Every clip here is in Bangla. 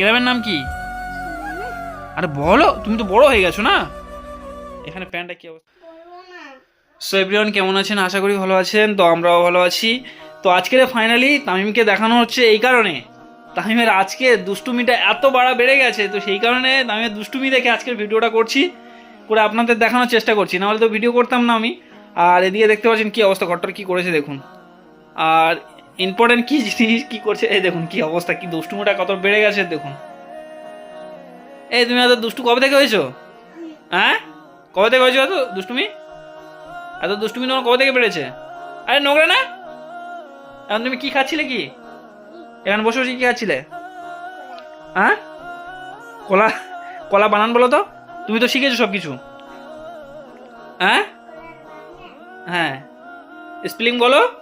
গ্রামের নাম কি? আরে বলো, তুমি তো বড় হয়ে গেছো না? এখানে প্যান্টটা কি অবস্থা? সো এভরিওয়ান কেমন আছেন? আশা করি ভালো আছেন, তো আমরাও ভালো আছি। তো আজকের ফাইনালি তামিমকে দেখানো হচ্ছে এই কারণে। তামিমের আজকে দুষ্টুমিটা এত বাড়া বেড়ে গেছে, তো সেই কারণে তামিমের দুষ্টুমি দেখে আজকের ভিডিওটা করছি, করে আপনাদের দেখানোর চেষ্টা করছি। নাহলে তো ভিডিও করতাম না আমি। আর এদিকে দেখতে পাচ্ছেন কি অবস্থা, ঘরটার কী করেছে দেখুন। আর ইম্পর্টেন্ট কি জিনিস কি করছে? এই দেখুন কি অবস্থা, কি দুষ্টুমিটা কত বেড়ে গেছে, দেখুন। এই, তুমি এত দুষ্টু কবে থেকে হয়েছো? হ্যাঁ? কবে থেকে হয়েছো এত দুষ্টুমি? এত দুষ্টুমি তোমার কবে থেকে বেড়েছে? আরে, নোংরা না? এখন তুমি কি খাচ্ছিলে কি? এখানে বসে বসে কি খাচ্ছিলে? হ্যাঁ? কলা কলা বানান বলো তো। তুমি তো শিখেছো সব কিছু হ্যাঁ? হ্যাঁ। স্পেলিং বলো।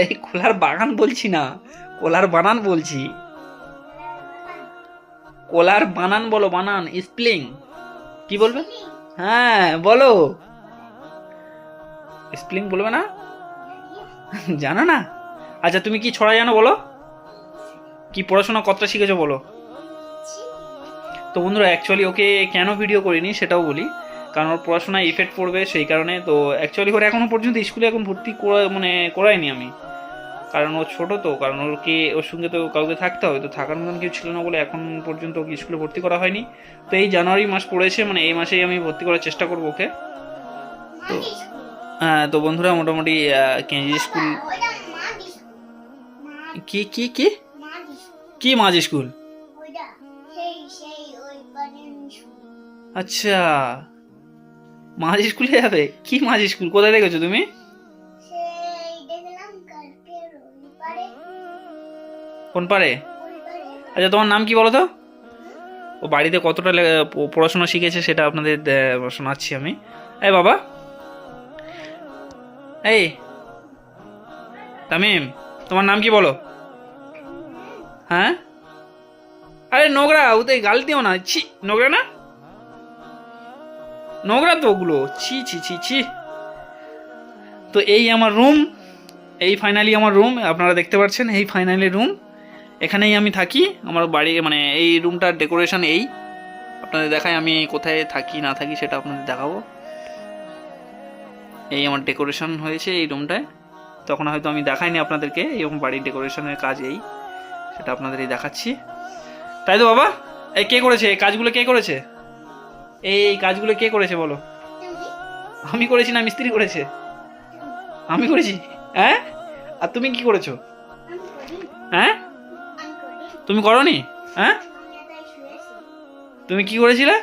এই কোলার বাগান বলছি না, কলার বানান বলছি। কোলার বানান বলো, বানান, স্প্লিং। কি বলবে? হ্যাঁ বলো। স্প্লিং বলবে না? জানো না? আচ্ছা তুমি কি ছড়া জানো বলো? কি পড়াশোনা কতটা শিখেছো বলো? তো বন্ধুরা অ্যাকচুয়ালি ওকে কেন ভিডিও করিনি সেটাও বলি। কারণ ওর পড়াশোনায় ইফেক্ট পড়বে সেই কারণে। তো অ্যাকচুয়ালি ওর এখনও পর্যন্ত স্কুলে এখন ভর্তি করা মানে করাইনি আমি। কারণ ও ছোট তো কারণ ওকে ওর সঙ্গে তো কাউকে থাকতে হবে। তো থাকার মতন কেউ ছিল না বলে এখন পর্যন্ত ওকে স্কুলে ভর্তি করা হয়নি। তো এই জানুয়ারি মাস পড়েছে মানে এই মাসেই আমি ভর্তি করার চেষ্টা করব ওকে। তো হ্যাঁ তো বন্ধুরা মোটামুটি কেজি স্কুল কি কি কি? কি মাঝ স্কুল আচ্ছা। মাঝ স্কুলে যাবে? কি মাঝ স্কুল? কোথায় দেখেছ তুমি? কোন পারে আচ্ছা তোমার নাম কি বলো তো? ও বাড়িতে কতটা পড়াশোনা শিখেছে সেটা আপনাদের শোনাচ্ছি আমি। এই বাবা। এই। তামিম, তোমার নাম কি বলো? হ্যাঁ? আরে নোংরা, ওতে গাল দিও না। ছি, নোংরা না? নোংরা তো ওগুলো। ছি ছি ছি ছি। তো এই আমার রুম এই ফাইনালি আমার রুম আপনারা দেখতে পাচ্ছেন এই ফাইনালি রুম এখানেই আমি থাকি, আমার বাড়ি মানে এই রুমটার ডেকোরেশন এই। আপনাদের দেখায় আমি কোথায় থাকি, না থাকি, সেটা আপনাদের দেখাবো। এই আমার ডেকোরেশন হয়েছে এই রুমটায় তখন হয়তো আমি দেখাইনি আপনাদেরকে এরকম বাড়ির ডেকোরেশনের কাজ এই। সেটা আপনাদের দেখাচ্ছি। তাই তো বাবা? এই কে করেছে? এই কাজগুলো কে করেছে? এই কাজগুলো কে করেছে বলো? আমি করেছি না, মিস্ত্রি করেছে? আমি করেছি? হ্যাঁ? আর তুমি কি করেছ? হ্যাঁ? তুমি করনি? হ্যাঁ? তুমি কি করেছিলে?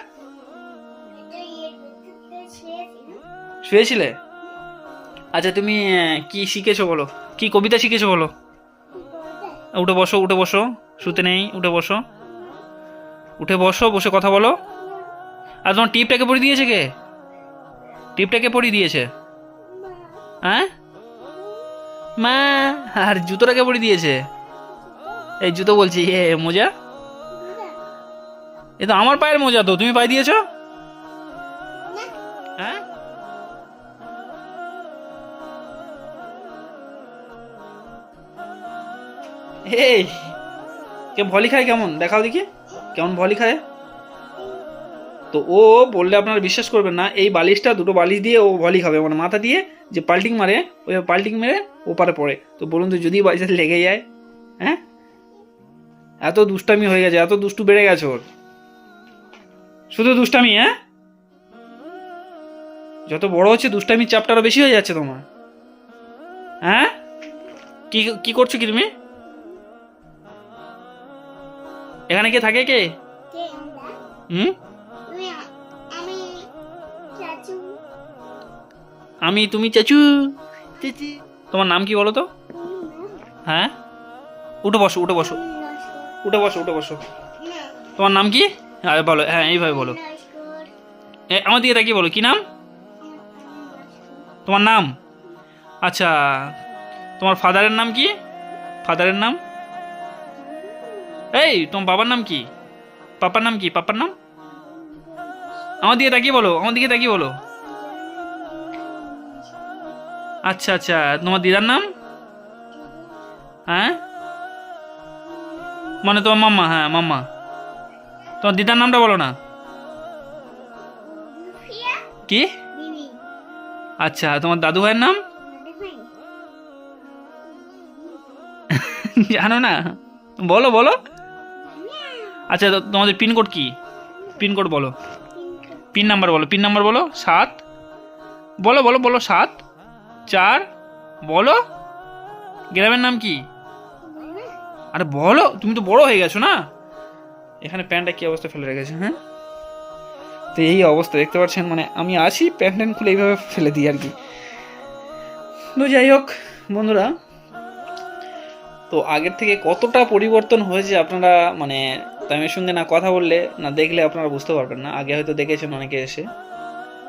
শুয়েছিলে? আচ্ছা তুমি কি শিখেছো বলো? কি কবিতা শিখেছো বলো? উঠে বসো উঠে বসো, শুতে নেই, উঠে বসো। উঠে বসো, বসে কথা বলো। আর তোমার টিপটাকে পরিয়ে দিয়েছে কে? টিপটাকে পরিয়ে দিয়েছে। হ্যাঁ? মা, আর জুতোটাকে পরিয়ে দিয়েছে। এই জুতো বলছি, এ মোজা? এ তো আমার পায়ের মোজা তো, তুমি পায়ে দিয়েছ? হ্যাঁ? কে ভলি খায় কেমন? দেখাও দেখি, কেমন ভলি খায়? তো ও বললে আপনারা বিশ্বাস করবেন না এই বালিশটা দুটো বালিশ দিয়ে ও ভলি খাবে। মানে মাথা দিয়ে যে পাল্টিং মারে ওই পাল্টিং মেরে ওপারে পড়ে। তো বলুন তো যদি বালিশটা লেগে যায় হ্যাঁ? এত দুষ্টামি হয়ে গেছে এত দুষ্টু বেড়ে গেছে ওর। শুধু দুষ্টামি হ্যাঁ? যত বড় হচ্ছে দুষ্টামির চাপটা আরও বেশি হয়ে যাচ্ছে তোমার। হ্যাঁ? কি কি করছ কি তুমি? এখানে কে থাকে কে? হুম? আমি, তুমি চাচু। তোমার নাম কি বলো তো? হ্যাঁ? উঠে বসো উঠে বসো। উঠে বসো উঠে বসো। তোমার নাম কি? আরে বলো হ্যাঁ এইভাবে বলো। আমার দিকে তাকিয়ে বলো, কি নাম? তোমার নাম? আচ্ছা তোমার ফাদারের নাম কি? ফাদারের নাম? এই, তোমার বাবার নাম কি? পাপার নাম কি? পাপার নাম? আমার দিকে তাকিয়ে বলো, আমার দিকে তাকিয়ে বলো। আচ্ছা আচ্ছা। তোমার দিদার নাম? হ্যাঁ? মানে তোমার মাম্মা? হ্যাঁ মাম্মা। তোমার দিদার নামটা বলো না। কি? আচ্ছা তোমার দাদু ভাইয়ের নাম? জানো না? বলো বলো। আচ্ছা তো তোমাদের পিনকোড কি? পিনকোড বলো। পিন নাম্বার বলো পিন নাম্বার বলো সাত। বলো বলো বলো সাত। চার? বলো। গ্রামের নাম কি? আরে বলো, তুমি তো বড় হয়ে গেছো না? এখানে প্যান্টটা কি অবস্থা ফেলে রেখেছে হ্যাঁ? তো এই অবস্থা, দেখতে পাচ্ছেন? মানে আমি আছি, প্যান্ট ট্যান্ট খুলে এইভাবে ফেলে দিই আর কি। তো যাই হোক, বন্ধুরা, তো আগের থেকে কতটা পরিবর্তন হয়েছে আপনারা মানে তামিমের সঙ্গে না কথা বললে, না দেখলে আপনারা বুঝতে পারবেন না। আগে হয়তো দেখেছেন অনেকে এসে।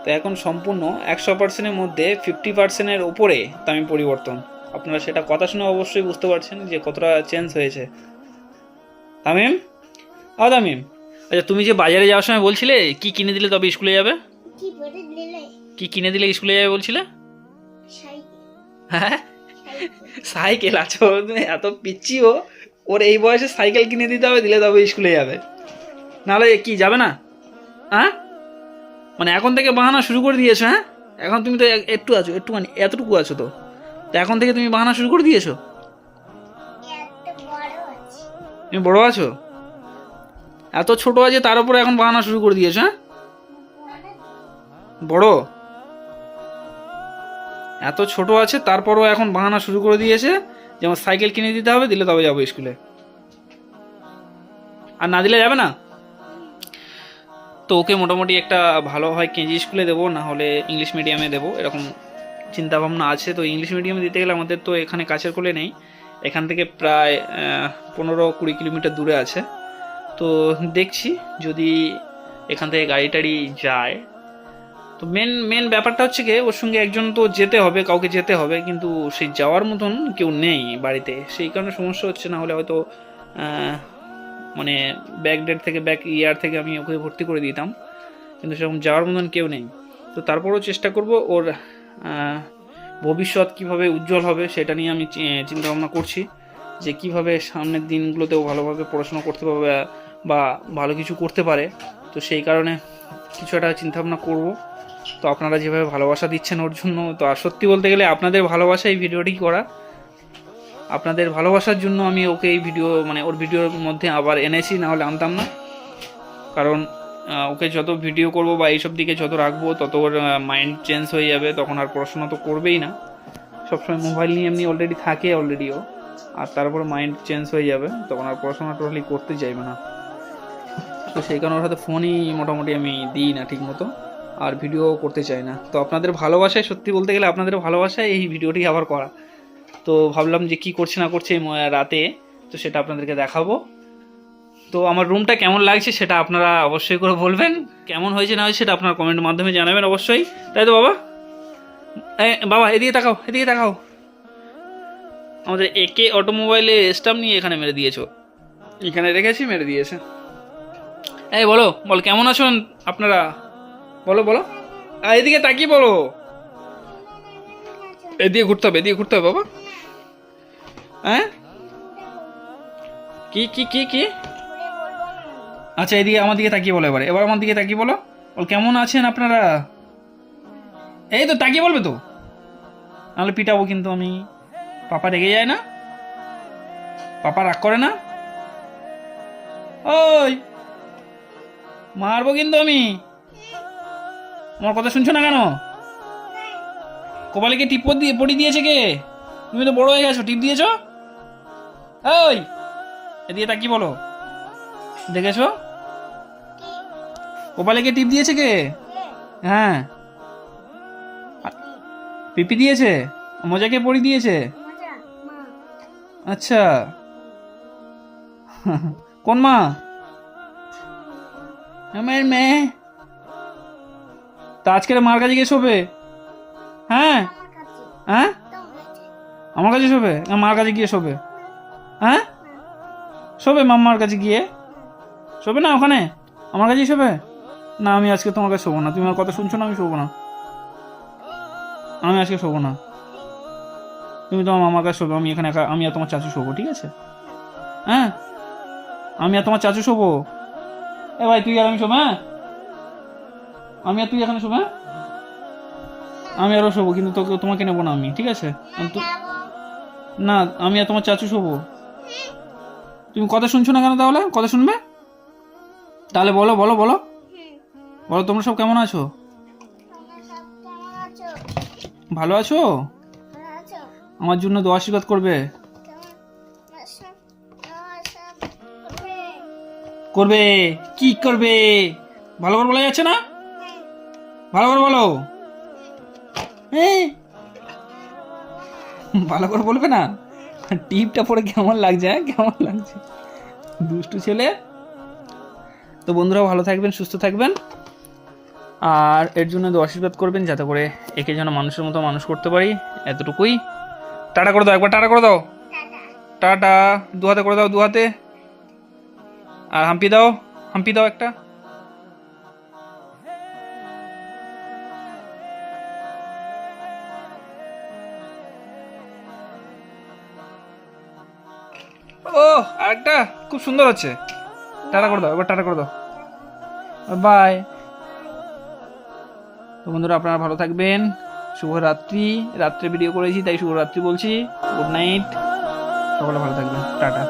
তো এখন সম্পূর্ণ একশো পার্সেন্টের মধ্যে ফিফটি পার্সেন্টের ওপরে তামিম পরিবর্তন। আপনারা সেটা কথা শুনে অবশ্যই বুঝতে পারছেন যে কতটা চেঞ্জ হয়েছে। তামিম? আ তামিম। আচ্ছা তুমি যে বাজারে যাওয়ার সময় বলছিলে কি কিনে দিলে তবে স্কুলে যাবে? কি কিনে দিলে স্কুলে যাবে বলছিলে? সাইকেল। হ্যাঁ? সাইকেল আছো তুমি এত পিচ্ছিও ওর এই বয়সে সাইকেল কিনে দিতে হবে দিলে তবে স্কুলে যাবে। নাহলে কি যাবে না? হ্যাঁ? মানে এখন থেকে বাহানা শুরু করে দিয়েছ হ্যাঁ? এখন তুমি তো একটু আছো, একটুখানি, এতটুকু আছো তো এখন থেকে তুমি বাহানা শুরু করে দিয়েছ? তুমি বড় আছো? এত ছোট আছে, তার উপরে এখন বাহানা শুরু করে দিয়েছ হ্যাঁ? বড়? এত ছোট আছে, তারপরও এখন বাহানা শুরু করে দিয়েছে। যেমন সাইকেল কিনে দিতে হবে, দিলে তবে যাব স্কুলে। আর না দিলে যাবে না? তো ওকে মোটামুটি একটা ভালো হয় কেজি স্কুলে দেবো, না হলে ইংলিশ মিডিয়ামে দেবো, এরকম চিন্তাভাবনা আছে। তো ইংলিশ মিডিয়ামে দিতে গেলে আমাদের তো এখানে কাছের কোলে নেই, এখান থেকে প্রায় পনেরো কুড়ি কিলোমিটার দূরে আছে। তো দেখছি যদি এখান থেকে গাড়ি টাড়ি যায়। তো মেন মেন ব্যাপারটা হচ্ছে কি ওর সঙ্গে একজন তো যেতে হবে, কাউকে যেতে হবে, কিন্তু সেই যাওয়ার মতন কেউ নেই বাড়িতে। সেই কারণে সমস্যা হচ্ছে, না হলে হয়তো মানে ব্যাক ডেট থেকে ব্যাক ইয়ার থেকে আমি ওকে ভর্তি করে দিতাম। কিন্তু সেরকম যাওয়ার মতন কেউ নেই। তো তারপরেও চেষ্টা করব ওর ভবিষ্যৎ কীভাবে উজ্জ্বল হবে সেটা নিয়ে আমি চিন্তা ভাবনা করছি। যে কীভাবে সামনের দিনগুলোতেও ভালোভাবে পড়াশোনা করতে পারবে বা ভালো কিছু করতে পারে। তো সেই কারণে কিছু একটা চিন্তাভাবনা করব। তো আপনারা যেভাবে ভালোবাসা দিচ্ছেন ওর জন্য, তো আর সত্যি বলতে গেলে আপনাদের ভালোবাসা এই ভিডিওটি করা। আপনাদের ভালোবাসার জন্য আমি ওকে এই ভিডিও মানে ওর ভিডিওর মধ্যে আবার এনেছি, না হলে আনতাম না। কারণ ওকে যত ভিডিও করব বা এইসব দিকে যত রাখব, তত ওর মাইন্ড চেঞ্জ হয়ে যাবে, তখন আর পড়াশোনা তো করবেই না। সবসময় মোবাইল নিয়ে এমনি অলরেডি থাকে অলরেডিও আর তারপর মাইন্ড চেঞ্জ হয়ে যাবে, তখন আর পড়াশোনা টোটালি করতে চাইবে না। তো সেই কারণে ওর হাতে ফোনই মোটামুটি আমি দিই না ঠিক মতো আর ভিডিও করতে চাই না। তো আপনাদের ভালোবাসায়, সত্যি বলতে গেলে আপনাদের ভালোবাসায় এই ভিডিওটি আবার করা। তো ভাবলাম যে কি করছে না করছে রাতে, তো সেটা আপনাদেরকে দেখাবো। তো আমার রুমটা কেমন লাগছে সেটা আপনারা অবশ্যই করে বলবেন। কেমন হয়েছে না হয়েছে সেটা আপনার কমেন্টের মাধ্যমে জানাবেন অবশ্যই। তাই তো বাবা? বাবা, এদিকে তাকাও এদিকে তাকাও। আমাদের একে অটোমোবাইলে স্টাম্প নিয়ে এখানে মেরে দিয়েছ। এখানে রেখেছি, মেরে দিয়েছে। এই, বলো, বল, কেমন আছেন আপনারা? বলো বলো। এদিকে তাকিয়ে বলো। এদিকে ঘুরতে হবে, এদিকে ঘুরতে হবে বাবা। হ্যাঁ? কি কি কি কি? আচ্ছা এদিকে আমার দিকে তাকিয়ে বলো এবার। এবার আমার দিকে তাকিয়ে বলো। বল, কেমন আছেন আপনারা? এই তো, তাকিয়ে বলবে তো। নাহলে পিটাবো কিন্তু আমি। পাপা রেগে যায় না? পাপা রাগ করে না? ওই! মারবো কিন্তু আমি। আমার কথা শুনছো না কেন? কপালে কে টিপ দিয়ে পড়ি দিয়েছে কে? তুমি তো বড় হয়ে গেছো। টিপ দিয়েছ? ওই এদিকে তা কি বলো। দেখেছ? কপালে কে টিপ দিয়েছে কে? হ্যাঁ। পিপি দিয়েছে? মজাকে পড়ি দিয়েছে? আচ্ছা। কোন মা? আমার মেয়ে। তা আজকের মার কাছে গিয়ে শোবে? হ্যাঁ। হ্যাঁ? আমার কাছে শোবে? মার কাছে গিয়ে শোবে। হ্যাঁ? শোবে মাম্মার কাছে গিয়ে? শোবে না ওখানে? আমার কাছেই শোবে? না, আমি আজকে তোমার কাছে শোবো না। তুমি আমার কথা শুনছো না, আমি শোবো না। আমি আজকে শোবো না। তুমি তোমার মামার কাছে শোবো, আমি এখানে একা, আমি আর তোমার চাচু শোবো, ঠিক আছে? হ্যাঁ? আমি আর তোমার চাচু শোবো? এ ভাই, তুই আর আমি শোবো হ্যাঁ? আমি আর তুই এখানে শোবো হ্যাঁ? আমি আরও শোবো, কিন্তু তোকে, তোমাকে নেব না আমি, ঠিক আছে? না, আমি আর তোমার চাচু শোবো। তুমি কথা শুনছো না কেন তাহলে? কথা শুনবে? তাহলে বলো বলো বলো। বলো, তোমরা সব কেমন আছো? ভালো আছো? আমার জন্য দোয়া আশীর্বাদ করবে। করবে। কি করবে? ভালো করে বলা যাচ্ছে না? ভালো করে বলো। ভালো করে বলবে না? টিপটা পরে কেমন লাগছে হ্যাঁ? কেমন লাগছে? দুষ্টু ছেলে। তো বন্ধুরা, ভালো থাকবেন, সুস্থ থাকবেন। আর এর জন্য আশীর্বাদ করবেন, যাতে করে একে যেন মানুষের মতো মানুষ করতে পারি। এতটুকুই। টাটা করে দাও, একবার টাটা করে দাও। টাটা। দু হাতে করে দাও দু হাতে আর হাম্পি দাও হাম্পি দাও একটা। খুব সুন্দর হচ্ছে টাটা করে দাও, এবার টাটা করে দাও। বাই তো বন্ধুরা, আপনারা ভালো থাকবেন। শুভরাত্রি। রাত্রে ভিডিও করেছি, তাই শুভরাত্রি বলছি। গুড নাইট সকলে ভালো থাকবেন। টাটা।